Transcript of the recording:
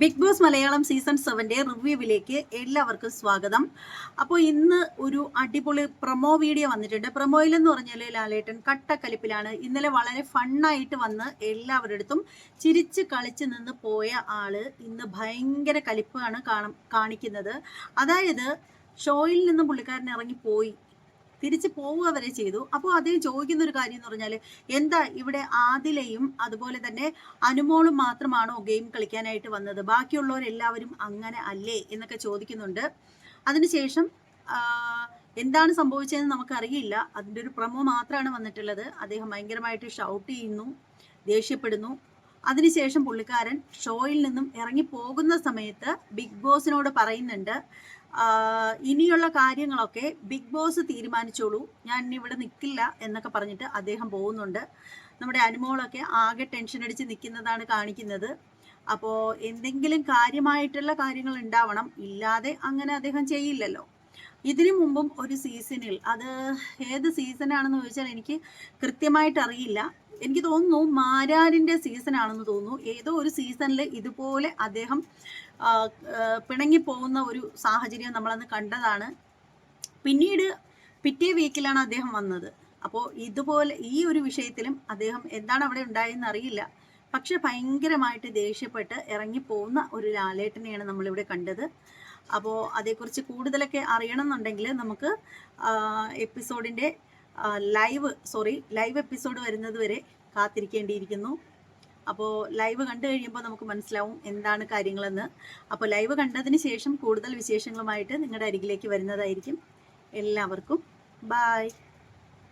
Big Boss Malayalam season സെവന്റെ റിവ്യൂവിലേക്ക് എല്ലാവർക്കും സ്വാഗതം. അപ്പോൾ ഇന്ന് ഒരു അടിപൊളി പ്രൊമോ വീഡിയോ വന്നിട്ടുണ്ട്. പ്രൊമോയിലെന്ന് പറഞ്ഞാൽ ലാലേട്ടൻ കട്ടക്കലിപ്പിലാണ്. ഇന്നലെ വളരെ ഫണ്ണായിട്ട് വന്ന് എല്ലാവരുടെ ചിരിച്ച് കളിച്ച് നിന്ന് പോയ ആൾ ഇന്ന് ഭയങ്കര കലിപ്പാണ് കാണും കാണിക്കുന്നത്. അതായത് ഷോയിൽ നിന്ന് പുള്ളിക്കാരൻ ഇറങ്ങിപ്പോയി. തിരിച്ച് പോവുക വരെ ചെയ്തു. അപ്പോൾ അദ്ദേഹം ചോദിക്കുന്ന ഒരു കാര്യം എന്ന് പറഞ്ഞാൽ എന്താ ഇവിടെ ആദിലയും അതുപോലെ തന്നെ അനുമോളും മാത്രമാണോ ഗെയിം കളിക്കാനായിട്ട് വന്നത്? ബാക്കിയുള്ളവരെല്ലാവരും അങ്ങനെ അല്ലേ എന്നൊക്കെ ചോദിക്കുന്നുണ്ട്. അതിനുശേഷം എന്താണ് സംഭവിച്ചതെന്ന് നമുക്കറിയില്ല. അതിന്റെ ഒരു പ്രമോ മാത്രമാണ് വന്നിട്ടുള്ളത്. അദ്ദേഹം ഭയങ്കരമായിട്ട് ഷൗട്ട് ചെയ്യുന്നു ദേഷ്യപ്പെടുന്നു. അതിനുശേഷം പുള്ളിക്കാരൻ ഷോയിൽ നിന്നും ഇറങ്ങി പോകുന്ന സമയത്ത് ബിഗ് ബോസിനോട് പറയുന്നുണ്ട് ഇനിയുള്ള കാര്യങ്ങളൊക്കെ ബിഗ് ബോസ് തീരുമാനിച്ചോളൂ. ഞാൻ ഇനി ഇവിടെ നിൽക്കില്ല എന്നൊക്കെ പറഞ്ഞിട്ട് അദ്ദേഹം പോകുന്നുണ്ട്. നമ്മുടെ അനുമോളൊക്കെ ആകെ ടെൻഷൻ അടിച്ച് നിൽക്കുന്നതാണ് കാണിക്കുന്നത്. അപ്പോൾ എന്തെങ്കിലും കാര്യമായിട്ടുള്ള കാര്യങ്ങൾ ഉണ്ടാവണം. ഇല്ലാതെ അങ്ങനെ അദ്ദേഹം ചെയ്യില്ലല്ലോ. ഇതിനു മുമ്പും ഒരു സീസണിൽ അത് ഏത് സീസണാണെന്ന് ചോദിച്ചാൽ എനിക്ക് കൃത്യമായിട്ട് അറിയില്ല. എനിക്ക് തോന്നുന്നു മാരാരിന്റെ സീസൺ ആണെന്ന് തോന്നുന്നു. ഏതോ ഒരു സീസണിൽ ഇതുപോലെ അദ്ദേഹം പിണങ്ങിപ്പോകുന്ന ഒരു സാഹചര്യം നമ്മളന്ന് കണ്ടതാണ്. പിന്നീട് പിറ്റേ വീക്കിലാണ് അദ്ദേഹം വന്നത്. അപ്പോൾ ഇതുപോലെ ഈ ഒരു വിഷയത്തിലും അദ്ദേഹം എന്താണ് അവിടെ ഉണ്ടായതെന്ന് അറിയില്ല. പക്ഷെ ഭയങ്കരമായിട്ട് ദേഷ്യപ്പെട്ട് ഇറങ്ങിപ്പോകുന്ന ഒരു ലാലേട്ടനെയാണ് നമ്മളിവിടെ കണ്ടത്. അപ്പോൾ അതേക്കുറിച്ച് കൂടുതലൊക്കെ അറിയണമെന്നുണ്ടെങ്കിൽ നമുക്ക് എപ്പിസോഡിന്റെ ലൈവ് സോറി ലൈവ് എപ്പിസോഡ് വരുന്നത് വരെ കാത്തിരിക്കേണ്ടിയിരിക്കുന്നു. അപ്പോൾ ലൈവ് കണ്ടു കഴിയുമ്പോൾ നമുക്ക് മനസ്സിലാവും എന്താണ് കാര്യങ്ങളെന്ന്. അപ്പോൾ ലൈവ് കണ്ടതിന് ശേഷം കൂടുതൽ വിശേഷങ്ങളുമായിട്ട് നിങ്ങളുടെ അരികിലേക്ക് വരുന്നതായിരിക്കും. എല്ലാവർക്കും ബായ്